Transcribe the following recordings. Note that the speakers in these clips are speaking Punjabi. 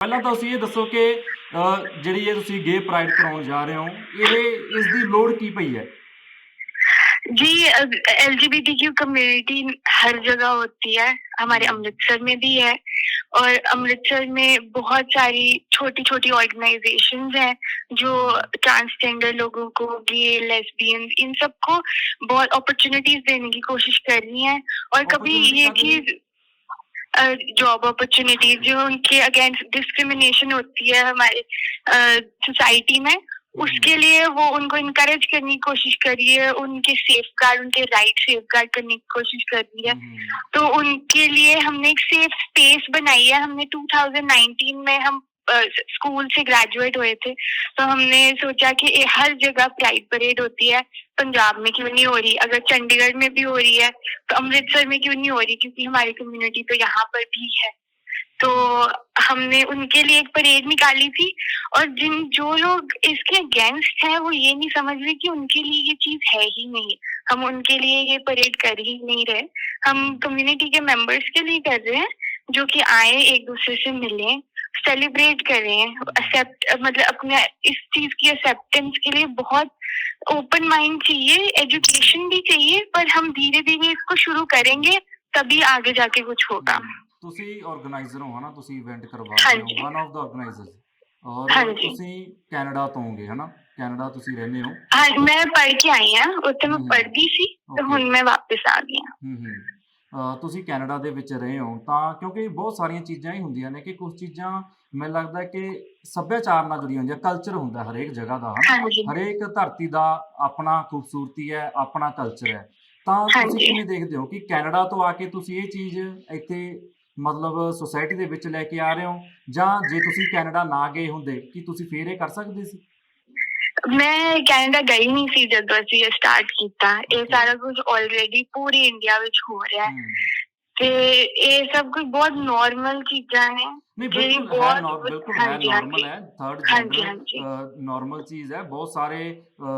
ਪਹਿਲਾਂ ਤਾਂ ਤੁਸੀਂ ਇਹ ਦੱਸੋ ਕਿ ਅ, ਜਿਹੜੀ ਇਹ ਤੁਸੀਂ ਗੇ ਪ੍ਰਾਈਡ ਕਰਾਉਣ ਜਾ ਰਹੇ ਹੋ ਇਹ ਇਸ ਦੀ ਲੋੜ ਕੀ ਪਈ ਹੈ G L G B T Q community हर जगह होती है हमारे अमृतसर में भी है और अमृतसर में बहुत सारी छोटी छोटी ऑर्गेनाइजेशंस हैं जो ट्रांसजेंडर लोगों को गे लेस्बियन इन सबको बहुत अपॉर्चुनिटीज देने की कोशिश कर रही हैं और कभी ये Opportunity चीज जॉब अपॉर्चुनिटीज़ जो उनके अगेंस्ट डिस्क्रिमिनेशन होती है हमारे सोसाइटी में उसके लिए वो उनको इनकरेज करने की कोशिश कर रही है उनके सेफ़ गार्ड उनके राइट सेफ़ गार्ड करने की कोशिश कर रही है। हम्म, तो उनके लिए हमने एक सेफ़ स्पेस बनाई है हमने 2019 में हम स्कूल से ग्रेजुएट हुए थे तो हमने सोचा कि हर जगह प्राइड परेड होती है, पंजाब में क्यों नहीं हो रही? अगर चंडीगढ़ में भी हो रही है तो अमृतसर में क्यों नहीं हो रही? क्योंकि हमारी कम्युनिटी तो यहाँ पर भी है। तो हमने उनके लिए एक परेड निकाली थी, और जिन, जो लोग इसके अगेंस्ट हैं, वो ये नहीं समझ रहे कि उनके लिए ये चीज़ है ही नहीं। हम उनके लिए ये परेड कर ही नहीं रहे। हम कम्युनिटी के मेंबर्स के लिए कर रहे हैं, जो कि आए एक दूसरे से मिलें। सेलिब्रेट करें एक्सेप्ट मतलब अपने इस चीज की एक्सेप्टेंस के लिए बहुत ओपन माइंड चाहिए एजुकेशन भी चाहिए पर हम धीरे धीरे इसको शुरू करेंगे तभी आगे जाके कुछ होगा ਤੁਸੀਂ ਆਰਗੇਨਾਈਜ਼ਰ ਹੋ ਹਨਾ ਤੁਸੀਂ ਇਵੈਂਟ ਕਰਵਾ हाँ ਰਹੇ जी। ਹੋ ਵਨ ਆਫ ਦਾ ਆਰਗੇਨਾਈਜ਼ਰਸ ਔਰ हाँ जी। ਤੁਸੀਂ ਕੈਨੇਡਾ ਤੋਂ ਹੋਗੇ ਹਨਾ ਕੈਨੇਡਾ ਤੁਸੀਂ ਰਹਿੰਦੇ ਹੋ हाँ मैं पढ़ के आई हाँ उत्थे मैं हम्म। पढ़ती सी तो Okay. हुन मैं वापस आ गई हाँ ਹੂੰ ਹੂੰ ਅ, ਤੁਸੀਂ ਕੈਨੇਡਾ ਦੇ ਵਿੱਚ ਰਹੇ ਹੋ ਤਾਂ ਕਿਉਂਕਿ ਬਹੁਤ ਸਾਰੀਆਂ ਚੀਜ਼ਾਂ ਹੀ ਹੁੰਦੀਆਂ ਨੇ ਕਿ ਕੁਝ ਚੀਜ਼ਾਂ ਮੈਨੂੰ ਲੱਗਦਾ ਕਿ ਸੱਭਿਆਚਾਰ ਨਾਲ ਜੁੜੀਆਂ ਹੁੰਦੀਆਂ ਕਲਚਰ ਹੁੰਦਾ ਹਰੇਕ ਜਗ੍ਹਾ ਦਾ ਹਨਾ? जी ਹਰੇਕ ਧਰਤੀ ਦਾ ਆਪਣਾ ਖੂਬਸੂਰਤੀ ਹੈ ਆਪਣਾ ਕਲਚਰ ਹੈ। ਤਾਂ ਤੁਸੀਂ ਹਾਂਜੀ। ਕਿਵੇਂ ਦੇਖਦੇ ਹੋ ਕਿ ਕੈਨੇਡਾ ਤੋਂ ਆ ਕੇ ਤੁਸੀਂ ਇਹ ਚੀਜ਼ ਇੱਥੇ ਮਤਲਬ ਸੋਸਾਇਟੀ ਦੇ ਵਿੱਚ ਲੈ ਕੇ ਆ ਰਹੇ ਹੋ? ਜਾਂ ਜੇ ਤੁਸੀਂ ਕੈਨੇਡਾ ਨਾ ਗਏ ਹੁੰਦੇ ਕੀ ਤੁਸੀਂ ਫੇਰ ਇਹ ਕਰ ਸਕਦੇ ਸੀ? ਮੈਂ ਕੈਨੇਡਾ ਗਈ ਨਹੀਂ ਸੀ ਜਦੋਂ ਅਸੀਂ ਇਹ ਸਟਾਰਟ ਕੀਤਾ ਇਹ. ਸਾਰਾ ਕੁਝ ਆਲਰੇਡੀ ਪੂਰੀ ਇੰਡੀਆ ਵਿੱਚ ਹੋ ਰਿਹਾ ਹੈ। ਤੇ ਇਹ ਸਭ ਕੁਝ ਬਹੁਤ ਨਾਰਮਲ ਚੀਜ਼ਾਂ ਨੇ ਨਹੀਂ ਬਿਲਕੁਲ ਹੈ ਹੈ ਨਾਰਮਲ। ਹੈ ਥਰਡ ਜੈਂਡਰ। ਨਾਰਮਲ ਚੀਜ਼ ਹੈ ਬਹੁਤ ਸਾਰੇ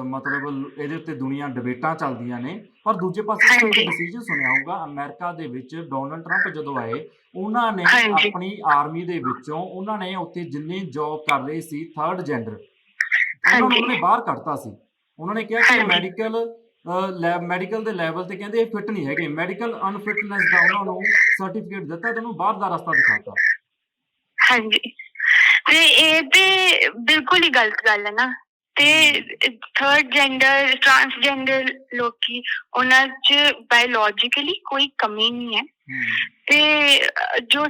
ਮਤਲਬ ਇਹਦੇ ਉੱਤੇ ਦੁਨੀਆ ਡਿਬੇਟਾਂ ਚੱਲਦੀਆਂ ਨੇ ਪਰ ਦੂਜੇ ਪਾਸੇ ਤੁਸੀਂ ਹਾਂਜੀ। ਡਿਸੀਜਨ ਸੁਣਿਆ ਹੋਊਗਾ ਅਮਰੀਕਾ ਦੇ ਵਿੱਚ ਡੋਨਲਡ ਟਰੰਪ ਜਦੋਂ ਆਏ ਉਹਨਾਂ ਨੇ। ਆਪਣੀ ਆਰਮੀ ਦੇ ਵਿੱਚੋਂ ਉਹਨਾਂ ਨੇ ਉੱਥੇ ਜਿੰਨੇ ਜੌਬ ਕਰ ਰਹੇ ਸੀ ਥਰਡ ਜੈਂਡਰ ਉਹਨਾਂ ਨੂੰ। ਉਹਨੇ ਬਾਹਰ ਕੱਢਤਾ ਸੀ। ਉਹਨਾਂ ਨੇ ਕਿਹਾ ਕਿ। ਮੈਡੀਕਲ ਲੈਬ ਮੈਡੀਕਲ ਦੇ ਲੈਵਲ ਤੇ ਕਹਿੰਦੇ ਇਹ ਫਿੱਟ ਨਹੀਂ ਹੈਗੇ। ਮੈਡੀਕਲ ਅਨਫਿਟਨੈਸ ਦਾ ਉਹਨਾਂ ਨੂੰ ਸਰਟੀਫਿਕੇਟ ਦਿੱਤਾ ਤੇ ਉਹਨੂੰ ਬਾਹਰ ਦਾ ਰਸਤਾ ਦਿਖਾਤਾ। ਹਾਂਜੀ। ਤੇ ਇਹ ਤੇ ਬਿਲਕੁਲ ਹੀ ਗਲਤ ਗੱਲ ਹੈ ਨਾ। ਤੇ ਥਰਡ ਜੈਂਡਰ ਟਰਾਂਸਜੈਂਡਰ ਲੋਕੀ ਉਹਨਾਂ 'ਚ ਬਾਇਓਲੋਜੀਕਲੀ ਕੋਈ ਕਮੀ ਨਹੀਂ ਹੈ। ਤੇ ਜੋ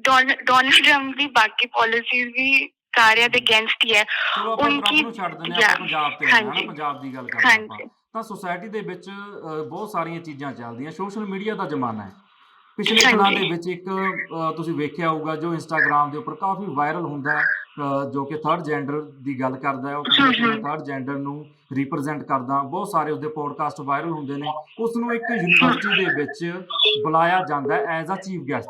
ਡੋਨ- ਡੋਨਲਡ ਟਰੰਪ ਦੀ ਬਾਕੀ ਪਾਲਿਸੀਜ਼ ਵੀ ਸਾਰਿਆਂ ਦੇ ਅਗੇਂਸਟ ਹੀ ਹੈ। ਉਨਕੀ- ਛੱਡ ਦਿੰਦੇ ਪੰਜਾਬ ਤੇ ਹਾਂ ਦੀ ਗੱਲ ਕਰਦੇ ਹਾਂ ਤਾਂ ਸੋਸਾਇਟੀ ਦੇ ਵਿੱਚ ਬਹੁਤ ਸਾਰੀਆਂ ਚੀਜ਼ਾਂ ਚੱਲਦੀਆਂ। ਸੋਸ਼ਲ ਮੀਡੀਆ ਦਾ ਜ਼ਮਾਨਾ ਹੈ। ਪਿਛਲੇ। ਦਿਨਾਂ ਦੇ ਵਿੱਚ ਇੱਕ ਤੁਸੀਂ ਵੇਖਿਆ ਹੋਊਗਾ ਜੋ ਇੰਸਟਾਗ੍ਰam ਦੇ ਉੱਪਰ ਕਾਫੀ ਵਾਇਰਲ ਹੁੰਦਾ ਜੋ ਕਿ ਥਰਡ ਜੈਂਡਰ ਦੀ ਗੱਲ ਕਰਦਾ ਹੈ। ਉਹ। ਥਰਡ ਜੈਂਡਰ ਨੂੰ ਰਿਪਰੈਜ਼ੈਂਟ ਕਰਦਾ ਬਹੁਤ ਸਾਰੇ ਉਹਦੇ ਪੋਡਕਾਸਟ ਵਾਇਰਲ ਹੁੰਦੇ ਨੇ। ਉਸ ਨੂੰ ਇੱਕ ਯੂਨੀਵਰਸਿਟੀ ਦੇ ਵਿੱਚ ਬੁਲਾਇਆ ਜਾਂਦਾ ਐਜ਼ ਅ ਚੀਫ ਗੈਸਟ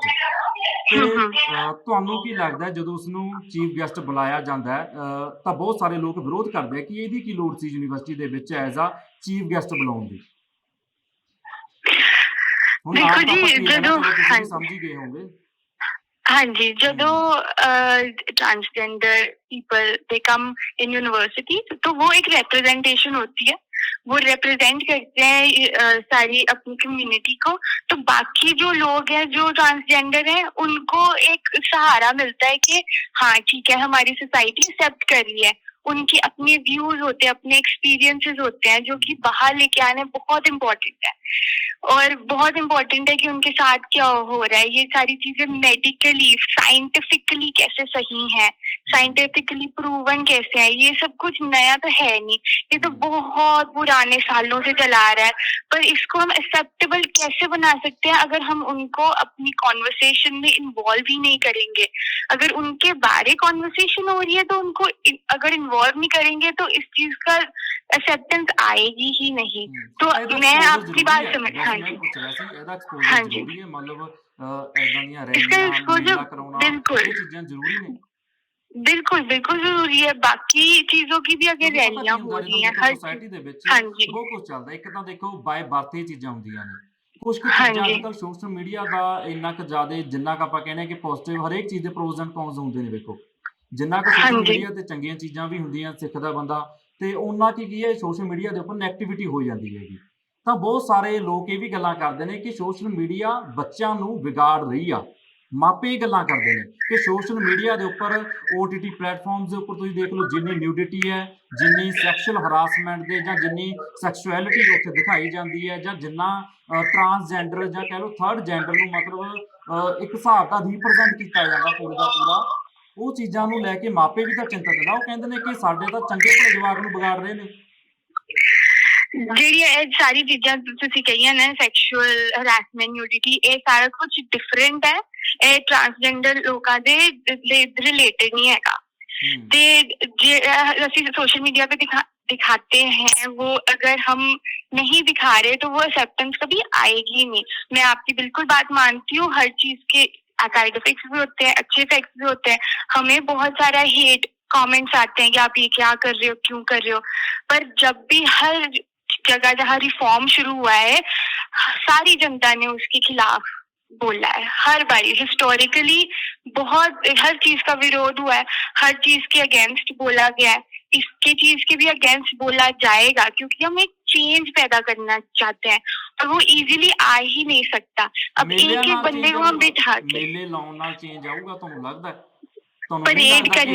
ਤੇ ਹਮ। ਅ, ਤੁਹਾਨੂੰ ਕੀ ਲੱਗਦਾ ਹੈ ਜਦੋਂ ਉਸ ਨੂੰ ਚੀਫ ਗੈਸਟ ਬੁਲਾਇਆ ਜਾਂਦਾ ਹੈ ਅ, ਤਾਂ ਬਹੁਤ ਸਾਰੇ ਲੋਕ ਵਿਰੋਧ ਕਰਦੇ ਆ ਕਿ ਇਹਦੀ ਕੀ ਲੋੜ ਸੀ ਯੂਨੀਵਰਸਿਟੀ ਦੇ ਵਿੱਚ ਐਜ਼ ਅ ਚੀਫ ਗੈਸਟ ਬੁਲਾਉਣ ਦੀ ਹੁਣ ਦੇਖੋ ਆਪ ਤਾਂ ਜੀ, ਆਪਾਂ ਕੀ ਹੈ ਨਾ, ਜਦੋਂ- ਚਲੋ ਤੁਸੀਂ ਹਾਂਜੀ। ਸਮਝ ਹੀ ਗਏ ਹੋਵੋਗੇ ਹਾਂਜੀ ਜਦੋਂ transgender people they come in university तो वो एक रिप्रेजेंटेशन होती है वो रिप्रेजेंट करते हैं सारी अपनी कम्युनिटी को। तो बाकी जो लोग हैं, जो ट्रांसजेंडर हैं, उनको एक सहारा मिलता है कि हाँ ठीक है, हमारी सोसाइटी एक्सेप्ट कर रही है। उनकी अपने व्यूज़ होते हैं, अपने एक्सपीरियंसेस होते हैं, जो कि बाहर लेके आने बहुत इम्पोर्टेंट है। और बहुत इम्पोर्टेंट है कि उनके साथ क्या हो रहा है। ये सारी चीज़ें मेडिकली साइंटिफिकली कैसे सही है? साइंटिफिकली प्रूवन कैसे है? ये सब कुछ नया तो है नहीं। ये तो बहुत पुराने सालों से चला आ रहा है। पर इसको हम एक्सेप्टेबल कैसे बना सकते हैं अगर हम उनको अपनी कॉन्वर्सेशन में इन्वॉल्व ही नहीं करेंगे? अगर उनके बारे कॉन्वर्सेशन हो रही है तो उनको अगर इन्वॉल्व नहीं करेंगे तो इस चीज का एक्सेप्टेंस आएगी ही नहीं ਹਮ, तो ਇਹਦਾ मैं exposure आपकी ਜ਼ਰੂਰੀ बात ਹੈ। समझ ਵੈਸੇ हाँ ਮੈਂ जी ਪੁੱਛ ਰਿਹਾ ਸੀ ਇਹਦਾ ਐਕਸਪੋਜ਼ਰ ਹਾਂਜੀ। ਜ਼ਰੂਰੀ ਹੈ ਮਤਲਬ ਐਦਾਂ ਦੀਆਂ इसका ਰੈਲੀਆਂ exposure ਮੇਲਾ ਕਰਾਉਣਾ बिल्कुल ਇਹ ਚੀਜ਼ਾਂ ਜ਼ਰੂਰੀ ਨੇ बिल्कुल बिल्कुल जरूरी है बाकी चीजों की भी अगर ਕਿਉਂਕਿ ਪਤਾ रैलियां ਕੀ हो ਹੁੰਦਾ रही ਜਦੋਂ हैं ਦੇਖੋ हर ਸੋਸਾਇਟੀ ਦੇ ਵਿੱਚ ਹਾਂਜੀ। ਬਹੁਤ ਕੁਝ ਚੱਲਦਾ ਇੱਕ ਤਾਂ ਦੇਖੋ ਬਾਏ ਬਰਥ ਇਹ ਚੀਜ਼ਾਂ ਹੁੰਦੀਆਂ ਨੇ ਕੁਝ ਕੁ ਚੀਜ਼ਾਂ ਹਾਂਜੀ। ਅੱਜਕੱਲ ਸੋਸ਼ਲ ਮੀਡੀਆ ਦਾ ਇੰਨਾ ਕੁ ਜ਼ਿਆਦਾ ਜਿੰਨਾ ਕੁ ਆਪਾਂ ਕਹਿੰਦੇ ਆ ਕਿ ਪੋਜ਼ਿਟਿਵ ਹਰੇਕ ਚੀਜ਼ ਦੇ ਪ੍ਰੋਜ਼ ਐਂਡ ਕੌਨਸ ਹੁੰਦੇ ਨੇ ਵੇਖੋ ਜਿੰਨਾ ਕੁ ਸੋਸ਼ਲ ਹਾਂਜੀ। ਮੀਡੀਆ ਤੇ ਚੰਗੀਆਂ ਚੀਜ਼ਾਂ ਵੀ ਹੁੰਦੀਆਂ ਸਿੱਖਦਾ ਬੰਦਾ ਤੇ ਉਹਨਾਂ ਕੀ ਕੀ ਹੈ ਸੋਸ਼ਲ ਮੀਡੀਆ ਦੇ ਉੱਪਰ ਨੈਗੇਟਿਵਿਟੀ ਹੋ ਜਾਂਦੀ ਹੈਗੀ। ਤਾਂ ਬਹੁਤ ਸਾਰੇ ਲੋਕ ਇਹ ਵੀ ਗੱਲਾਂ ਕਰਦੇ ਨੇ ਕਿ ਸੋਸ਼ਲ ਮੀਡੀਆ ਬੱਚਿਆਂ ਨੂੰ ਵਿਗਾੜ ਰਹੀ ਆ। ਮਾਪੇ ਇਹ ਗੱਲਾਂ ਕਰਦੇ ਨੇ ਕਿ ਸੋਸ਼ਲ ਮੀਡੀਆ ਦੇ ਉੱਪਰ OTT ਪਲੇਟਫਾਰਮਸ ਦੇ ਉੱਪਰ ਤੁਸੀਂ ਦੇਖ ਲਓ ਜਿੰਨੀ ਨਿਊਡਿਟੀ ਹੈ ਜਿੰਨੀ ਸੈਕਸ਼ੂਅਲ ਹਰਾਸਮੈਂਟ ਦੇ ਜਾਂ ਜਿੰਨੀ ਸੈਕਸ਼ੁਅਲਿਟੀ ਉੱਥੇ ਦਿਖਾਈ ਜਾਂਦੀ ਹੈ ਜਾਂ ਜਿੰਨਾ ਟਰਾਂਸਜੈਂਡਰ ਜਾਂ ਕਹਿ ਲਓ ਥਰਡ ਜੈਂਡਰ ਨੂੰ ਮਤਲਬ ਇੱਕ ਹਿਸਾਬ ਦਾ ਰਿਪਰੈਜ਼ੈਂਟ ਕੀਤਾ ਜਾਂਦਾ ਪੂਰੇ ਦਾ ਪੂਰਾ। ਉਹ ਚੀਜ਼ਾਂ ਨੂੰ ਲੈ ਕੇ ਮਾਪੇ ਵੀ ਤਾਂ ਚਿੰਤਤ ਨੇ ਉਹ ਕਹਿੰਦੇ ਨੇ ਕਿ ਸਾਡੇ ਤਾਂ ਚੰਗੇ ਭਲੇ ਜਵਾਕ ਨੂੰ ਵਿਗਾੜ ਰਹੇ ਨੇ ਜਿਹੜੀ ਇਹ ਸਾਰੀ ਚੀਜ਼ਾਂ ਤੁਸੀਂ ਕਹੀਆਂ ਨਾ ਸੈਕਸ਼ੂਅਲ ਹਰਾਸਮੈਂਟ ਨਿਊਡਿਟੀ ਇਹ ਸਾਰਾ ਕੁਝ ਡਿਫਰੈਂਟ ਹੈ ਇਹ ਟਰਾਂਸਜੈਂਡਰ ਲੋਕਾਂ ਦੇ ਰਿਲੇਟਡ ਨਹੀਂ ਹੈਗਾ ਹੂੰ ਤੇ ਜੇ ਅਹ, ਅਸੀਂ सोशल मीडिया पे दिखा दिखाते हैं वो अगर हम नहीं दिखा रहे तो वो एक्सेप्टेंस कभी आएगी ही नहीं मैं आपकी बिल्कुल बात मानती हूँ हर चीज के साइड इफेक्ट्स भी होते हैं, अच्छे इफेक्ट्स भी होते हैं। हमें बहुत सारा हेट कमेंट्स आते हैं कि आप ये क्या कर रहे हो, क्यों कर रहे हो। पर जब भी हर जगह जहाँ रिफॉर्म शुरू हुआ है, सारी जनता ने उसके खिलाफ बोला है। हर बारी हिस्टोरिकली बहुत, हर चीज़ का विरोध हुआ है। हर चीज़ के अगेंस्ट बोला गया है। इसके चीज़ के भी अगेंस्ट बोला जाएगा, क्योंकि हम एक चेंज पैदा करना चाहते हैं। और वो इजीली आ ही नहीं सकता अब ਮੇਲਿਆਂ एक एक ਨਾਲ बंदे change ਮੇਲੇ ਲਾਉਣ ਚੇਂਜ ਆਊਗਾ ਤੁਹਾਨੂੰ ਲੱਗਦਾ ਹੈ? ਤੁਹਾਨੂੰ ਨਹੀਂ Parade ਲੱਗਦਾ ਕਿ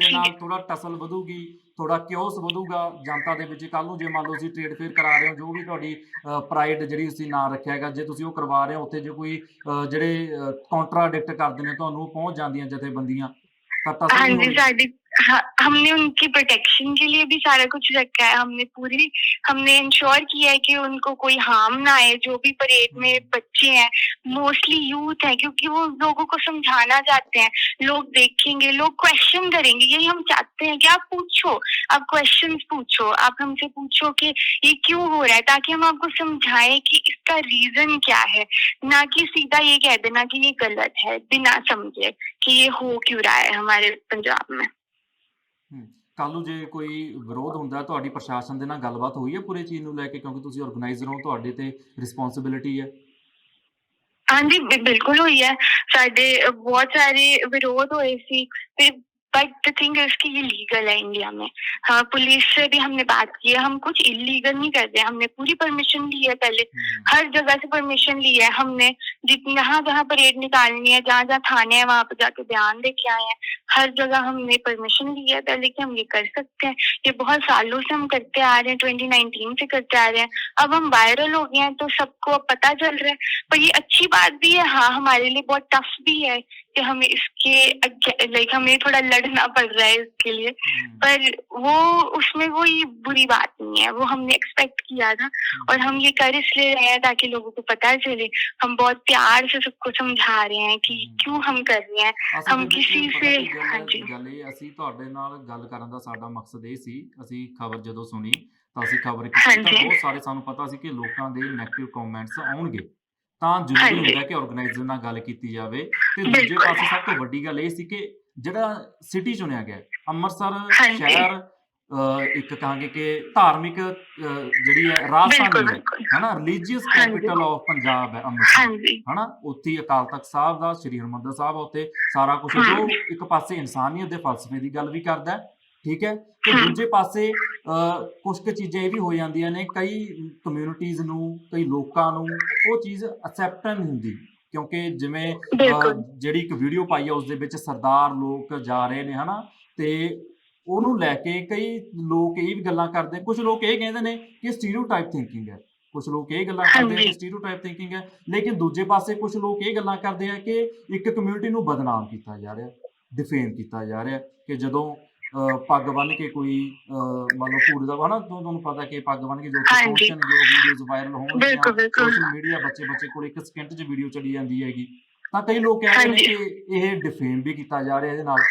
करने ਥੋੜਾ ਟਸਲ ਵਧੂਗੀ ਥੋੜਾ ਕਿਉਸ ਵਧੂਗਾ ਜਨਤਾ ਦੇ ਵਿੱਚ ਕੱਲ ਨੂੰ ਜੇ ਮੰਨ ਲਓ ਤੁਸੀਂ ਟ੍ਰੇਡ ਫੇਅਰ ਕਰਾ ਰਹੇ ਹੋ ਜੋ ਵੀ ਤੁਹਾਡੀ ਪ੍ਰਾਈਡ ਜਿਹੜੀ ਤੁਸੀਂ ਨਾਂ ਰੱਖਿਆ ਹੈਗਾ ਜੇ ਤੁਸੀਂ ਉਹ ਕਰਵਾ ਰਹੇ ਹੋ ਉੱਥੇ ਜੇ ਕੋਈ ਜਿਹੜੇ ਕੰਟਰਾਡਿਕਟ ਕਰਦੇ ਨੇ ਤੁਹਾਨੂੰ ਪਹੁੰਚ ਜਾਂਦੀਆਂ ਜਥੇਬੰਦੀਆਂ। ਤਾਂ ਟਸਲ हाँ, हमने उनकी प्रोटेक्शन के लिए भी सारा कुछ रखा है। हमने पूरी हमने इंश्योर किया है कि उनको कोई हार्म ना आए। जो भी परेड में बच्चे हैं मोस्टली यूथ है क्योंकि वो लोगों को समझाना चाहते हैं। लोग देखेंगे लोग क्वेश्चन करेंगे। यही हम चाहते हैं कि आप पूछो। आप क्वेश्चन पूछो। आप हमसे पूछो कि ये क्यों हो रहा है ताकि हम आपको समझाएँ कि इसका रीजन क्या है। ना कि सीधा ये कह देना कि ये गलत है बिना समझे कि ये हो क्यों रहा है हमारे पंजाब में। ਕੱਲੂ ਜੇ ਕੋਈ ਵਿਰੋਧ ਹੁੰਦਾ, ਤੁਹਾਡੀ ਪ੍ਰਸ਼ਾਸਨ ਦੇ ਨਾਲ ਗੱਲਬਾਤ ਹੋਈ ਹੈ ਪੂਰੇ ਚੀਜ਼ ਨੂੰ ਲੈ ਕੇ? ਕਿਉਂਕਿ ਤੁਸੀਂ ਆਰਗੇਨਾਈਜ਼ਰ ਹੋ, ਤੁਹਾਡੇ ਤੇ ਰਿਸਪੌਂਸਿਬਿਲਿਟੀ ਹੈ। ਹਾਂਜੀ ਬਿਲਕੁਲ ਹੋਈ ਹੈ। ਸਾਡੇ ਬਹੁਤ ਸਾਰੇ ਵਿਰੋਧ ਹੋਏ ਸੀ ਤੇ बट द थिंग इज़ कि ये लीगल है इंडिया में। हाँ पुलिस से भी हमने बात की है। हम कुछ इलीगल नहीं कर रहे हमने पूरी परमिशन ली है पहले। हर जगह से परमिशन ली है हमने। जितनी जहाँ जहाँ परेड निकालनी है जहाँ जहाँ थाने हैं वहाँ पर जाके बयान दे के आए हैं। हर जगह हमने परमिशन ली है पहले कि हम ये कर सकते हैं। ये बहुत सालों से हम करते आ रहे हैं। 2019 से करते आ रहे हैं। अब हम वायरल हो गए हैं तो सबको अब पता चल रहा है। पर ये अच्छी बात भी है। हाँ हमारे लिए बहुत टफ भी है कि हमें इसके लाइक हमें थोड़ा लड़ना पड़ रहा है इसके लिए पर वो उसमें कोई बुरी बात नहीं है वो हमने एक्सपेक्ट किया था और हम ये कर इसलिए रहे हैं ताकि लोगों को पता चले हम बहुत प्यार से सबको समझा रहे हैं कि क्यों हम कर रहे हैं हम किसी से हाँ ਜੀ ਗੱਲ ਇਹ ਕੀਤੀ ਕਿ ਆਰਗੇਨਾਈਜ਼ਰ ਨਾਲ ਗੱਲ ਕੀਤੀ ਜਾਵੇ ਤੇ ਦੂਜੇ ਪਾਸੇ ਸਭ ਤੋਂ ਵੱਡੀ ਗੱਲ ਇਹ ਸੀ ਕਿ ਜਿਹੜਾ ਸਿਟੀ ਚੁਣਿਆ ਗਿਆ ਅੰਮ੍ਰਿਤਸਰ ਸ਼ਹਿਰ ਇੱਕ ਕਹਾਂਗੇ ਕਿ ਧਾਰਮਿਕ ਜਿਹੜੀ ਹੈ ਰਾਜਧਾਨੀ ਹੈ ਬਿਲਕੁਲ। ਹਨਾ? ਰਿਲੀਜੀਅਸ ਕੈਪੀਟਲ ਆਫ ਪੰਜਾਬ ਹੈ ਅੰਮ੍ਰਿਤਸਰ। ਹਨਾ? ਉੱਥੇ ਅਕਾਲ ਤਖਤ ਸਾਹਿਬ ਦਾ ਸ੍ਰੀ ਹਰਮੰਦਰ ਸਾਹਿਬ ਆ ਉੱਥੇ। ਸਾਰਾ ਕੁਝ ਜੋ ਇੱਕ ਪਾਸੇ ਇਨਸਾਨੀਅਤ ਦੇ ਫਲਸਫੇ ਦੀ ਗੱਲ ਵੀ ਕਰਦਾ ਠੀਕ ਹੈ? ਤੇ ਦੂਜੇ ਪਾਸੇ ਕੁਝ ਕੁ ਚੀਜ਼ਾਂ ਇਹ ਵੀ ਹੋ ਜਾਂਦੀਆਂ ਨੇ ਕਈ ਕਮਿਊਨਿਟੀਆਂ ਨੂੰ ਕਈ ਲੋਕਾਂ ਨੂੰ ਉਹ ਚੀਜ਼ ਅਕਸੈਪਟ ਨਹੀਂ ਹੁੰਦੀ। ਕਿਉਂਕਿ ਜਿਵੇਂ ਜਿਹੜੀ ਇੱਕ ਵੀਡੀਓ ਪਾਈ ਆ ਉਸ ਦੇ ਵਿੱਚ ਸਰਦਾਰ ਲੋਕ ਜਾ ਰਹੇ ਨੇ ਹਨਾ? ਤੇ ਉਹਨੂੰ ਲੈ ਕੇ ਕਈ ਲੋਕ ਇਹ ਵੀ ਗੱਲਾਂ ਕਰਦੇ ਕੁਝ ਲੋਕ ਇਹ ਕਹਿੰਦੇ ਨੇ ਕਿ ਸਟੀਰੀਓਟਾਈਪ ਥਿੰਕਿੰਗ ਹੈ। ਕੁਝ ਲੋਕ ਇਹ ਗੱਲਾਂ ਕਰਦੇ ਆ ਕਿ। ਸਟੀਰੀਓਟਾਈਪ ਥਿੰਕਿੰਗ ਹੈ ਲੇਕਿਨ ਦੂਜੇ ਪਾਸੇ ਕੁਝ ਲੋਕ ਇਹ ਗੱਲਾਂ ਕਰਦੇ ਆ ਕਿ ਇੱਕ ਕਮਿਊਨਿਟੀ ਨੂੰ ਬਦਨਾਮ ਕੀਤਾ ਜਾ ਰਿਹਾ ਡਿਫੇਮ ਕੀਤਾ ਜਾ ਰਿਹਾ ਕਿ ਜਦੋਂ ਪੱਗ ਬੰਨ ਕੇ ਕੋਈ ਮੰਨ ਲਓ ਪੂਰੀ ਦਾ ਹਨਾ ਤੁਹਾਨੂੰ ਪਤਾ ਕਿ ਪੱਗ ਬੰਨ ਕੇ ਜੋ ਪੋਸਟਨ ਜੋ ਵੀਡੀਓਜ਼ ਵਾਇਰਲ ਹੋਣਗੀਆਂ ਸੋਸ਼ਲ ਮੀਡੀਆ ਬੱਚੇ ਬੱਚੇ ਕੋਲ ਇੱਕ ਸਕਿੰਟ 'ਚ ਵੀਡੀਓ ਚਲੀ ਜਾਂਦੀ ਹੈਗੀ ਤਾਂ ਕਈ ਲੋਕ ਕਹਿੰਦੇ ਨੇ ਕਿ ਇਹ ਡਿਫੇਮ ਵੀ ਕੀਤਾ ਜਾ ਰਿਹਾ ਇਹਦੇ ਨਾਲ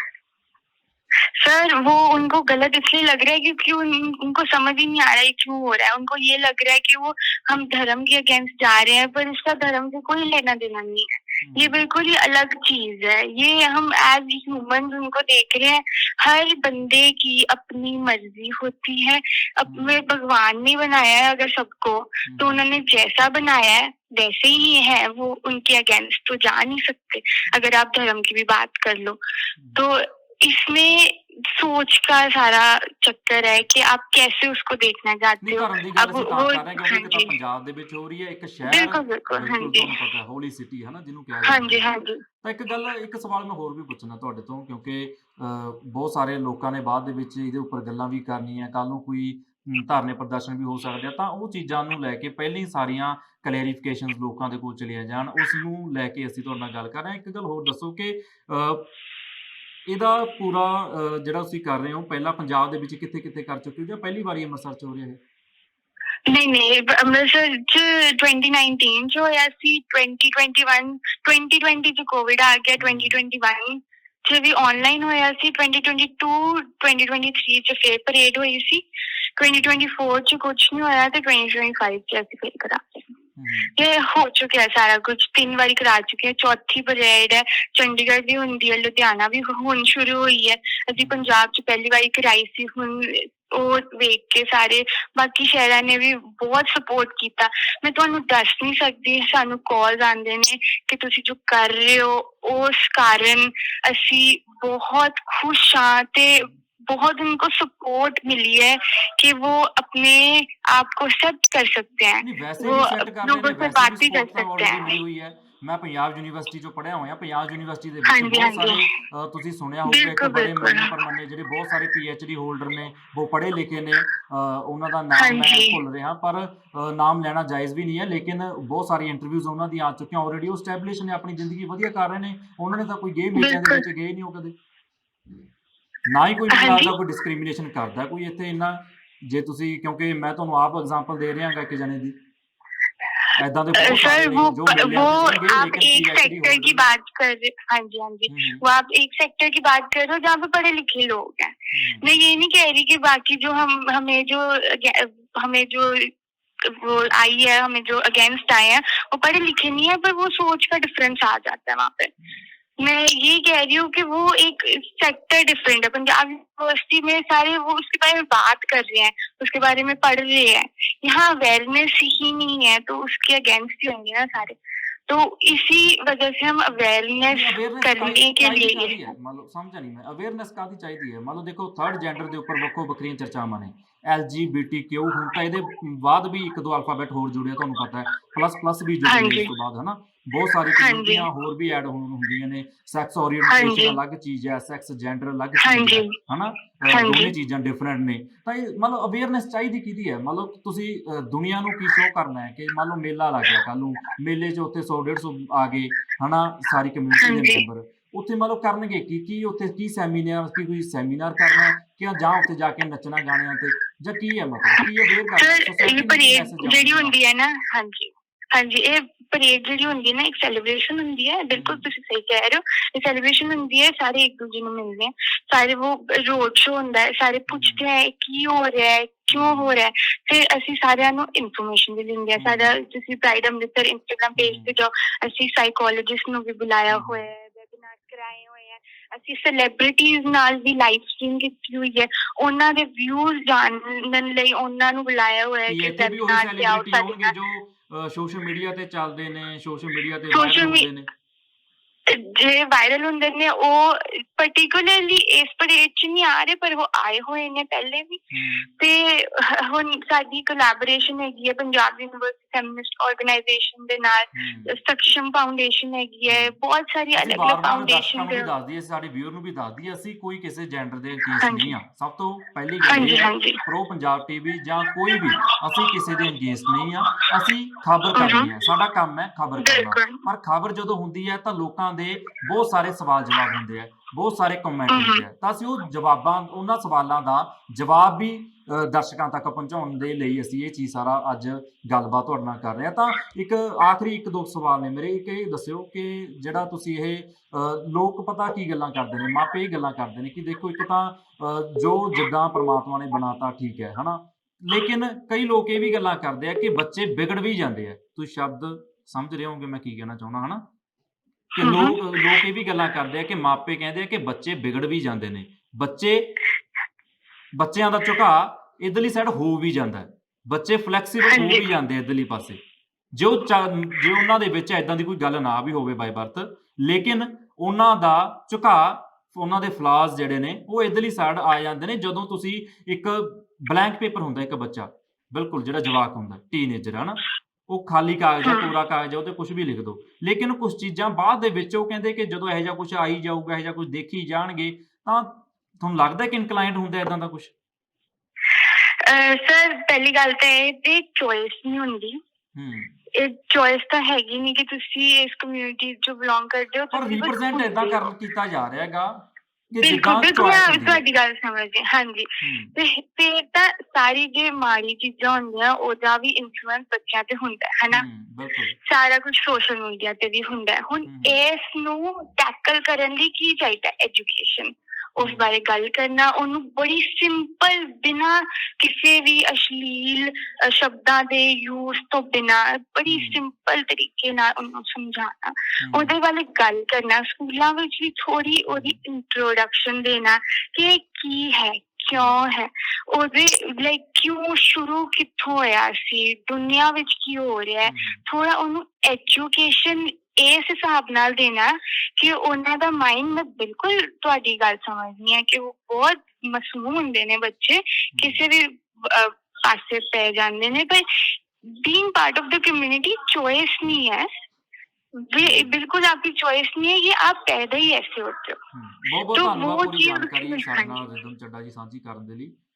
सर वो उनको गलत इसलिए लग रहा है क्योंकि उन, उनको समझ ही नहीं आ रहा है क्यों हो रहा है उनको ये लग रहा है कि वो हम धर्म के अगेंस्ट जा रहे हैं पर इसका धर्म से कोई लेना देना नहीं है ये बिल्कुल ही अलग चीज़ है। ये हम एज ह्यूमन उनको देख रहे हैं हर बंदे की अपनी मर्ज़ी होती है। अपने हम्म। भगवान ने बनाया है अगर सबको हम्म, तो उन्होंने जैसा बनाया है वैसे ही है। वो उनके अगेंस्ट तो जा नहीं सकते अगर आप धर्म की भी बात कर लो। हम्म, तो इसमें सोच का सारा चक्कर है कि आप कैसे उसको देखना चाहते ਨਹੀਂ हो ਧਰਮ ਦੀ ਗੱਲ अब ਅਸੀਂ ਤਾਂ वो ਕਰ ਰਹੇ ਹਾਂ ਕਿਉਂਕਿ ਇੱਕ ਤਾਂ हाँ जी ਪੰਜਾਬ ਦੇ ਵਿੱਚ ਹੋ ਰਹੀ ਹੈ ਇੱਕ ਸ਼ਹਿਰ बिल्कुल बिल्कुल हाँ ਬਿਲਕੁਲ जी ਤੁਹਾਨੂੰ ਪਤਾ ਹੈ ਹੋਲੀ ਸਿਟੀ ਹੈ ਨਾ ਜਿਹਨੂੰ ਕਿਹਾ हाँ ਜਾਂਦਾ जी ਹੈ हाँ जी ਤਾਂ ਇੱਕ ਗੱਲ ਇੱਕ ਸਵਾਲ ਮੈਂ ਹੋਰ ਵੀ ਪੁੱਛਣਾ ਤੁਹਾਡੇ ਤੋਂ ਕਿਉਂਕਿ ਅ, ਬਹੁਤ ਸਾਰੇ ਲੋਕਾਂ ਨੇ ਬਾਅਦ ਦੇ ਵਿੱਚ ਇਹਦੇ ਉੱਪਰ ਗੱਲਾਂ ਵੀ ਕਰਨੀਆਂ ਕੱਲ ਨੂੰ ਕੋਈ ਅਮ, ਧਰਨੇ ਪ੍ਰਦਰਸ਼ਨ ਵੀ ਹੋ ਸਕਦੇ ਆ ਤਾਂ ਉਹ ਚੀਜ਼ਾਂ ਨੂੰ ਲੈ ਕੇ ਪਹਿਲਾਂ ਹੀ ਸਾਰੀਆਂ ਕਲੈਰੀਫਿਕੇਸ਼ਨਸ ਲੋਕਾਂ ਦੇ ਕੋਲ ਚਲੀਆਂ ਜਾਣ ਉਸ ਨੂੰ ਲੈ ਕੇ ਅਸੀਂ ਤੁਹਾਡੇ ਨਾਲ ਗੱਲ ਕਰ ਰਹੇ ਹਾਂ ਇੱਕ ਗੱਲ ਹੋਰ ਦੱਸੋ ਕਿ ਅ, ਇਹਦਾ ਪੂਰਾ ਅ, ਜਿਹੜਾ ਤੁਸੀਂ ਕਰ ਰਹੇ ਹੋ ਪਹਿਲਾਂ ਪੰਜਾਬ ਦੇ ਵਿੱਚ ਕਿੱਥੇ ਕਿੱਥੇ ਕਰ ਚੁੱਕੇ ਹੋ ਜਾਂ ਪਹਿਲੀ ਵਾਰੀ ਅੰਮ੍ਰਿਤਸਰ ਚ ਹੋ ਰਿਹਾ ਹੈ? ਨਹੀਂ ਨਹੀਂ ਬ- ਅੰਮ੍ਰਿਤਸਰ ਚ 2019 ਚ ਹੋਇਆ ਸੀ 2021 2020 ਚ ਕੋਵਿਡ ਆ ਗਿਆ 2021 ਚ ਵੀ ਆਨਲਾਈਨ ਹੋਇਆ ਸੀ 2022 2023 ਚ ਫੇਰ ਪਰੇਡ ਹੋਈ ਸੀ 2024 ਚ ਕੁਝ ਨਹੀਂ ਹੋਇਆ ਤੇ 2025 ਚ ਅਸੀਂ ਫੇਰ ਕਰਾਂਗੇ। ਇਹ ਹੋ ਚੁੱਕਿਆ ਸਾਰਾ ਕੁਝ ਤਿੰਨ ਵਾਰੀ ਕਰਾ ਚੁੱਕੇ ਹਾਂ ਚੌਥੀ ਪਰੇਡ ਹੈ ਚੰਡੀਗੜ੍ਹ ਵੀ ਹੁੰਦੀ ਹੈ ਲੁਧਿਆਣਾ ਵੀ ਹੁਣ ਸ਼ੁਰੂ ਹੋਈ ਹੈ। ਅਸੀਂ ਪੰਜਾਬ ਚ ਪਹਿਲੀ ਵਾਰੀ ਕਰਾਈ ਸੀ ਹੁਣ ਉਹ ਵੇਖ ਕੇ ਸਾਰੇ ਬਾਕੀ ਸ਼ਹਿਰਾਂ ਨੇ ਵੀ ਬਹੁਤ ਸਪੋਰਟ ਕੀਤਾ। ਮੈਂ ਤੁਹਾਨੂੰ ਦੱਸ ਨਹੀਂ ਸਕਦੀ ਸਾਨੂੰ ਕਾਲਸ ਆਉਂਦੇ ਨੇ ਕਿ ਤੁਸੀਂ ਜੋ ਕਰ ਰਹੇ ਹੋ ਉਸ ਕਾਰਨ ਅਸੀਂ ਬਹੁਤ ਖੁਸ਼ ਹਾਂ ਤੇ बहुत उनको सपोर्ट मिली है कि वो अपने आप को सेट कर सकते हैं ਨਹੀਂ ਵੈਸੇ वो ਵੀ ਸੈੱਟ ਕਰ ਰਹੇ लोगों ਨੇ से ਵੈਸੇ बात ਵੀ भी कर ਸਪੋਰਟ ਤਾਂ सकते ਆਲਰੇਡੀ हैं ਮਿਲੀ ਹੋਈ ਹੈ ਮੈਂ ਪੰਜਾਬ ਯੂਨੀਵਰਸਿਟੀ ਚੋਂ ਪੜ੍ਹਿਆ ਹੋਇਆ ਪੰਜਾਬ ਯੂਨੀਵਰਸਿਟੀ ਦੇ ਵਿੱਚ ਹਾਂਜੀ, ਬਹੁਤ ਹਾਂਜੀ। ਸਾਰੇ ਅ, ਤੁਸੀਂ ਸੁਣਿਆ ਹੋਊਗਾ ਇੱਕ ਬਿਲਕੁਲ, ਬੜੇ ਬਿਲਕੁਲ। ਮੰਨੇ ਪਰਮੰਨੇ ਜਿਹੜੇ ਬਹੁਤ ਸਾਰੇ ਡੀ ਹੋਲਡਰ ਨੇ ਉਹ ਪੜ੍ਹੇ ਲਿਖੇ ਨੇ ਅ, ਉਹਨਾਂ ਦਾ ਨਾਮ ਮੈਂ ਹਾਂਜੀ। ਭੁੱਲ ਰਿਹਾ ਪਰ ਅ, ਨਾਮ ਲੈਣਾ ਜਾਇਜ਼ ਵੀ ਨਹੀਂ ਹੈ ਲੇਕਿਨ ਬਹੁਤ ਸਾਰੀ ਇੰਟਰਵਿਊਜ਼ ਉਹਨਾਂ ਦੀ ਆ ਚੁੱਕੀਆਂ ਆਲਰੇਡੀ ਉਹ ਸਟੈਬਲਿਸ਼ ਨੇ ਆਪਣੀ ਜ਼ਿੰਦਗੀ ਵਧੀਆ ਕਰ ਰਹੇ ਨੇ ਉਹਨਾਂ ਨੇ ਤਾਂ ਕੋਈ ਗੇ ਮੇਲਿਆਂ ਦੇ ਬਿਲਕੁਲ। ਵਿੱਚ ਗਏ ਨਹੀਂ ਉਹ ਕਦੇ ਨਾ ਹੀ ਕੋਈ ਮੈਨੂੰ ਹਾਂਜੀ। ਲੱਗਦਾ ਕੋਈ ਡਿਸਕ੍ਰਿਮੀਨੇਸ਼ਨ ਕਰਦਾ ਕੋਈ ਇੱਥੇ ਇੰਨਾ ਜੇ ਤੁਸੀਂ ਕਿਉਂਕਿ ਮੈਂ ਤੁਹਾਨੂੰ ਆਪ ਐਗਜ਼ਾਮਪਲ ਦੇ ਰਿਹਾ ਹਾਂ ਇੱਕ ਜਣੇ ਦੀ ऐसा तो बहुत सारे सर ने वो जो प- मिले वो हैं, लेकिन आप एक PhD सेक्टर की होल्डर- बात कर रहे हाँ जी हाँ जी हम्म, वो आप एक सेक्टर की बात कर रहे हो जहाँ पे पढ़े लिखे लोग हैं हम्म, मैं ये नहीं कह रही कि बाकी जो हम हमें जो अगे- हमें जो वो आई है हमें जो अगेंस्ट आए हैं वो पढ़े लिखे नहीं है पर वो सोच का डिफरेंस आ जाता है वहाँ पे मैं ये कह रही हूँ कि वो एक सेक्टर डिफरेंट है। पंजाब यूनिवर्सिटी में सारे वो उसके बारे में बात कर रहे हैं उसके बारे में पढ़ रहे हैं। यहाँ अवेयरनेस ही नहीं है तो उसके अगेंस्ट ही होंगे ना सारे। तो इसी वजह से हम अवेयरनेस करने के लिए मतलब समझा नहीं मैं। अवेयरनेस काफ़ी चाहिए। मतलब देखो थर्ड जेंडर के ऊपर बखो बकरियाँ चर्चा माने। LGBTQ ਹੁਣ ਤਾਂ ਇਹਦੇ ਬਾਅਦ ਵੀ ਇੱਕ ਦੋ ਅਲਫਾਬੈਟ ਹੋਰ ਜੁੜਿਆ ਤੁਹਾਨੂੰ ਪਤਾ ਹੈ। ਪਲੱਸ ਪਲੱਸ ਵੀ ਜੁੜੇ ਹਾਂਜੀ। ਇਸ ਤੋਂ ਬਾਅਦ ਹਨਾ? ਬਹੁਤ ਸਾਰੀ। ਕਮਿਊਨਿਟੀਆਂ ਹੋਰ ਵੀ ਐਡ ਹੋਣ ਹੁੰਦੀਆਂ ਨੇ। Sex orientation. ਅਲੱਗ ਚੀਜ਼ ਹੈ ਸੈਕਸ ਜੈਂਡਰ ਅਲੱਗ ਚੀਜ਼ ਹੈ ਹਨਾ। ਦੋਨੇ ਚੀਜ਼ਾਂ ਡਿਫਰੈਂਟ ਨੇ। ਤਾਂ ਇਹ ਮੰਨ ਲਓ ਅਵੇਅਰਨੈਸ ਚਾਹੀਦੀ ਕਿਹਦੀ ਹੈ? ਮੰਨ ਲਓ ਤੁਸੀਂ ਦੁਨੀਆ ਨੂੰ ਕੀ ਸ਼ੋਅ ਕਰਨਾ ਹੈ? ਕਿ ਮੰਨ ਲਓ ਮੇਲਾ ਲੱਗ ਗਿਆ ਕੱਲ ਨੂੰ। ਮੇਲੇ 'ਚ ਉੱਥੇ 100 150 ਆ ਗਏ ਹਨਾ? ਸਾਰੀ ਕਮਿਊਨਿਟੀ ਦੇ। ਮੈਂਬਰ ਉੱਥੇ ਮੰਨ ਲਓ ਕਰਨਗੇ ਕੀ? ਕੀ ਉੱਥੇ ਕੀ ਸੈਮੀਨਾਰ ਕੀ ਕੋਈ ਸੈਮੀਨਾਰ ਕਰਨਾ ਕਿ ਜਾਂ ਉੱਥੇ ਜਾ ਕੇ ਨੱਚਣਾ ਗਾਣਿਆਂ ਤੇ? ਜਾਂ ਕੀ ਹੈ ਮਤਲਬ? ਕੀ ਅਵੇਅਰ ਕਰਨਾ? ਇਹ ਪਰੇਡ ਜਿਹੜੀ? ਹੁੰਦੀ ਹੈ ਨਾ ਹਾਂਜੀ। ਹਾਂਜੀ ਇਹ ਪਰੇਡ ਜਿਹੜੀ ਹੁੰਦੀ ਹੈ ਨਾ ਇੱਕ ਸੈਲੀਬ੍ਰੇਸ਼ਨ ਹੁੰਦੀ ਹੈ। ਬਿਲਕੁਲ ਤੁਸੀਂ ਸਹੀ ਕਹਿ ਰਹੇ ਹੋ। ਇਹ ਸੈਲੀਬ੍ਰੇਸ਼ਨ ਹੁੰਦੀ ਹੈ ਸਾਰੇ ਇੱਕ ਦੂਜੇ ਨੂੰ ਮਿਲਦੇ ਸਾਰੇ ਉਹ ਰੋਡ ਸ਼ੋ ਹੁੰਦਾ ਹੈ ਸਾਰੇ ਪੁੱਛਦੇ ਹੈ ਕੀ ਹੋ ਰਿਹਾ ਹੈ ਕਿਉਂ ਹੋ ਰਿਹਾ ਹੈ? ਫਿਰ ਅਸੀਂ ਸਾਰਿਆਂ ਨੂੰ ਇਨਫੋਰਮੇਸ਼ਨ ਵੀ ਦਿੰਦੇ ਹਾਂ ਸਾਡਾ ਤੁਸੀਂ ਪ੍ਰਾਈਡ ਅੰਮ੍ਰਿਤਸਰ ਇੰਸਟਾਗ੍ਰam ਪੇਜ ਤੇ ਜਾਓ ਅਸੀਂ ਸਾਈਕੋਲੋਜਿਸਟ ਨੂੰ ਵੀ ਬੁਲਾਇਆ ਹੋਇਆ ਹੈ ਵੈਬਿਨਾਰ ਕਰਾਏ ਹੋਏ ਹੈ ਅਸੀਂ ਸੈਲੀਬ੍ਰਿਟੀਜ਼ ਨਾਲ ਵੀ ਲਾਈਵ ਸਟ੍ਰੀਮ ਕੀਤੀ ਹੋਈ ਹੈ। ਉਹਨਾਂ ਦੇ ਵਿਊਜ਼ ਜਾਣਨ ਲਈ ਉਹਨਾਂ ਨੂੰ ਬੁਲਾਇਆ ਹੋਇਆ ਹੈ ਕੀ ਇੱਥੇ ਵੀ ਉਹੀ ਵੈਬਿਨਾਰ ਤੇ ਆਓ ਸੈਲੀਬ੍ਰਿਟੀ ਸਾਡੇ ਹੋਣਗੇ ਨਾਲ। ਜੋ ਸੋਸ਼ਲ ਮੀਡੀਆ ਤੇ ਚੱਲਦੇ ਨੇ ਸੋਸ਼ਲ ਮੀਡੀਆ ਤੇ Social ਵਾਇਰਲ ਹੁੰਦੇ ਨੇ। ਜਿਹੜੇ ਵਾਇਰਲ ਹੁੰਦੇ ਨੇ ਉਹ ਪਾਰਟਿਕੂਲਰਲੀ ਇਸ ਪਰੇਡ ਚ ਨਹੀਂ ਆ ਰਹੇ ਪਰ ਉਹ ਆਏ ਹੋਏ ਨੇ ਪਹਿਲੇ ਵੀ। ਹਮ, ਤੇ ਹ- ਹੁਣ ਸਾਡੀ ਕੋਲੈਬੋਰੇਸ਼ਨ ਹੈਗੀ ਹੈ ਪੰਜਾਬ ਯੂਨੀਵਰਸਿਟੀ ਫੈਮਿਨਿਸਟ ਆਰਗੇਨਾਈਜੇਸ਼ਨ ਦੇ ਨਾਲ ਹਮ। ਸਖਸ਼ਮ ਫਾਊਂਡੇਸ਼ਨ ਹੈਗੀ ਹੈ ਬਹੁਤ ਸਾਰੀ ਅਸੀਂ ਅਲੱਗ ਬਾਰ ਅਲੱਗ ਬਾਰ ਫਾਊਂਡੇਸ਼ਨ ਦੇ ਦੱਸ ਦਈਏ ਸਾਡੇ ਵਿਊਅਰ ਨੂੰ ਵੀ ਦੱਸ ਦਈਏ ਅਸੀਂ ਕੋਈ ਕਿਸੇ ਜੈਂਡਰ ਦੇ ਅਗੇਂਸਟ। ਨਹੀਂ ਆ। ਸਭ ਤੋਂ ਪਹਿਲੀ ਗੱਲ ਹੈ ਪ੍ਰੋ ਪੰਜਾਬ ਟੀਵੀ ਜਾਂ ਕੋਈ ਵੀ ਅਸੀਂ ਕਿਸੇ ਦੇ ਅਗੇਂਸਟ ਨਹੀਂ ਆ। ਅਸੀਂ ਖਬਰ ਕਰਨੀ ਹੈ। ਸਾਡਾ ਕੰਮ ਹੈ ਖਬਰ ਕਰਨਾ। ਪਰ ਖਬਰ ਜਦੋਂ ਹੁੰਦੀ ਹੈ ਤਾਂ ਲੋਕਾਂ ਦੇ ਬਹੁਤ ਸਾਰੇ ਸਵਾਲ ਜਵਾਬ ਹੁੰਦੇ ਆ। ਬਹੁਤ ਸਾਰੇ ਕਮੈਂਟ। ਹੁੰਦੇ ਆ। ਤਾਂ ਅਸੀਂ ਉਹ ਜਵਾਬਾਂ ਉਹਨਾਂ ਸਵਾਲਾਂ ਦਾ ਜਵਾਬ ਵੀ ਦਰਸ਼ਕਾਂ ਤੱਕ ਪਹੁੰਚਾਉਣ ਦੇ ਲਈ ਅਸੀਂ ਇਹ ਚੀਜ਼ ਸਾਰਾ ਅੱਜ ਗੱਲਬਾਤ ਤੁਹਾਡੇ ਨਾਲ ਕਰ ਰਹੇ ਹਾਂ ਤਾਂ ਇੱਕ ਆਖਰੀ ਇੱਕ ਦੋ ਸਵਾਲ ਨੇ ਮੇਰੇ ਇੱਕ ਇਹ ਦੱਸਿਓ ਕਿ ਜਿਹੜਾ ਤੁਸੀਂ ਇਹ ਲੋਕ ਪਤਾ ਕੀ ਗੱਲਾਂ ਕਰਦੇ ਨੇ ਮਾਪੇ ਇਹ ਗੱਲਾਂ ਕਰਦੇ ਨੇ ਕਿ ਦੇਖੋ ਇੱਕ ਤਾਂ ਜੋ ਜਿੱਦਾਂ ਪ੍ਰਮਾਤਮਾ ਨੇ ਬਣਾਤਾ ਠੀਕ ਹੈ ਹਨਾ? ਲੇਕਿਨ ਕਈ ਲੋਕ ਇਹ ਵੀ ਗੱਲਾਂ ਕਰਦੇ ਆ ਕਿ ਬੱਚੇ ਵਿਗੜ ਵੀ ਜਾਂਦੇ ਆ। ਤੁਸੀਂ ਸ਼ਬਦ ਸਮਝ ਰਹੇ ਹੋਗੇ ਮੈਂ ਕੀ ਕਹਿਣਾ ਚਾਹੁੰਦਾ ਹਨਾ? ਕਿ। ਲੋਕ ਲੋਕ ਇਹ ਵੀ ਗੱਲਾਂ ਕਰਦੇ ਆ ਕਿ ਮਾਪੇ ਕਹਿੰਦੇ ਆ ਕਿ ਬੱਚੇ ਵਿਗੜ ਵੀ ਜਾਂਦੇ ਨੇ। ਬੱਚੇ ਬੱਚਿਆਂ ਦਾ ਝੁਕਾਅ ਇਧਰਲੀ ਸਾਈਡ ਹੋ ਵੀ ਜਾਂਦਾ ਹੈ। ਬੱਚੇ ਫਲੈਕਸੀਬਲ ਹੋ। ਵੀ ਜਾਂਦੇ ਇਧਰਲੀ ਪਾਸੇ। ਜੋ ਜੇ ਉਹਨਾਂ ਦੇ ਵਿੱਚ ਐਦਾਂ ਦੀ ਕੋਈ ਗੱਲ ਨਾ ਵੀ ਹੋਵੇ ਬਾਈ ਬਰਥ ਲੇਕਿਨ ਉਹਨਾਂ ਦਾ ਝੁਕਾਅ ਉਹਨਾਂ ਦੇ ਫਲਾਸ ਜਿਹੜੇ ਨੇ ਉਹ ਇਧਰਲੀ ਸਾਈਡ ਆ ਜਾਂਦੇ ਨੇ ਜਦੋਂ ਤੁਸੀਂ ਇੱਕ ਬਲੈਂਕ ਪੇਪਰ ਹੁੰਦਾ ਇੱਕ ਬੱਚਾ। ਬਿਲਕੁਲ ਜਿਹੜਾ ਜਵਾਕ ਹੁੰਦਾ ਟੀਨੇਜਰ ਹੈ ਨਾ ਉਹ ਖਾਲੀ ਕਾਗਜ਼ ਹੈ। ਕੋਰਾ ਕਾਗਜ਼ ਹੈ ਉਹਤੇ ਕੁਝ ਵੀ ਲਿਖ ਦਿਓ ਲੇਕਿਨ ਕੁਝ ਚੀਜ਼ਾਂ ਬਾਅਦ ਦੇ ਵਿੱਚ ਉਹ ਕਹਿੰਦੇ ਕਿ ਜਦੋਂ ਇਹੋ ਜਿਹਾ ਕੁਝ ਆਈ ਜਾਊਗਾ ਇਹੋ ਜਿਹਾ ਕੁਝ ਦੇਖੀ ਜਾਣਗੇ ਤਾਂ ਤੁਹਾਨੂੰ ਲੱਗਦਾ ਕਿ ਇਨਕਲਾਈਨਡ ਹੁੰਦਾ ਇਦਾਂ ਦਾ ਕੁਝ ਸਰ ਪਹਿਲੀ ਗੱਲ ਤਾਂ ਇਹ ਤੇ ਚੋਇਸ ਨਹੀਂ ਹੁੰਦੀ। ਹੂੰ। ਇਹ ਚੋਇਸ ਤਾਂ ਹੈਗੀ ਨਹੀਂ ਕਿ ਤੁਸੀਂ ਇਸ ਕਮਿਊਨਿਟੀ ਚੋਂ ਬਿਲੋਂਗ ਕਰਦੇ ਹੋ ਪਰ ਰਿਪਰੈਜ਼ੈਂਟ ਇਦਾਂ। ਕਰਨ ਕੀਤਾ ਜਾ ਰਿਹਾ ਹੈਗਾ। ਕਿ ਬਿਲਕੁਲ ਜਿੱਦਾਂ ਬਿਲਕੁਲ ਮੈਂ। ਤੁਹਾਡੀ ਗੱਲ ਸਮਝਦੀ ਹਾਂ। ਹਾਂਜੀ ਤੇ ਤੇ ਤਾਂ ਸਾਰੀ ਜੇ ਮਾੜੀ ਚੀਜ਼ਾਂ ਹੁੰਦੀਆਂ ਉਹਦਾ ਵੀ ਇਨਫਲੂਐਂਸ ਬੱਚਿਆਂ ਤੇ ਹੁੰਦਾ ਹੈ ਹਨਾ ਬਿਲਕੁਲ ਸਾਰਾ ਕੁਝ ਸੋਸ਼ਲ ਮੀਡੀਆ ਤੇ ਵੀ ਹੁੰਦਾ ਹੈ ਹੁਣ ਹਮ। ਇਸ ਨੂੰ ਟੈਕਲ ਕਰਨ ਲਈ ਕੀ ਚਾਹੀਦਾ ਐਜੂਕੇਸ਼ਨ ਉਸ। ਬਾਰੇ ਗੱਲ ਕਰਨਾ ਉਹਨੂੰ ਬੜੀ ਸਿੰਪਲ ਬਿਨਾ ਕਿਸੇ ਵੀ ਅਸ਼ਲੀਲ ਸ਼ਬਦਾਂ ਦੇ ਯੂਜ਼ ਤੋਂ ਬਿਨਾ ਬੜੀ। ਸਿੰਪਲ ਤਰੀਕੇ ਨਾਲ ਉਹਨੂੰ ਸਮਝਾਉਣਾ ਉਹਦੇ ਬਾਰੇ ਗੱਲ ਕਰਨਾ ਸਕੂਲਾਂ ਵਿੱਚ ਵੀ ਥੋੜੀ ਉਹਦੀ ਇੰਟਰੋਡਕਸ਼ਨ ਦੇਣਾ ਕਿ ਕੀ ਹੈ ਕਿਉਂ ਹੈ ਉਹਦੇ ਲਾਈਕ ਕਿਉਂ ਸ਼ੁਰੂ ਕਿੱਥੋਂ ਹੋਇਆ ਸੀ ਦੁਨੀਆ ਵਿੱਚ ਕੀ ਹੋ ਰਿਹਾ ਹੂੰ, ਥੋੜਾ ਉਹਨੂੰ ਐਜੂਕੇਸ਼ਨ ਇਸ ਹਿਸਾਬ ਨਾਲ ਦੇਣਾ ਕਿ ਉਹਨਾਂ ਦਾ ਮਾਈਂਡ ਮੈਂ ਬਿਲਕੁਲ ਤੁਹਾਡੀ ਗੱਲ ਸਮਝਦੀ ਹਾਂ ਕਿ ਉਹ ਬਹੁਤ ਮਾਸੂਮ ਹੁੰਦੇ ਨੇ ਬੱਚੇ ਕਿਸੇ ਵੀ ਪਾਸੇ ਪੈ ਜਾਂਦੇ ਨੇ ਪਰ being part of the community choice ਨਹੀਂ ਹੈ बिल्कुल आपकी चॉइस नहीं है ये आप पैदा ही ऐसे होते हो ਬਹੁਤ ਬਹੁਤ ਧੰਨਵਾਦ ਪੂਰੀ ਜਾਣਕਾਰੀ ਸਾਡੇ ਨਾਲ ਰਿਦਮ ਚੱਡਾ ਜੀ ਸਾਂਝੀ ਕਰਨ ਦੇ ਲਈ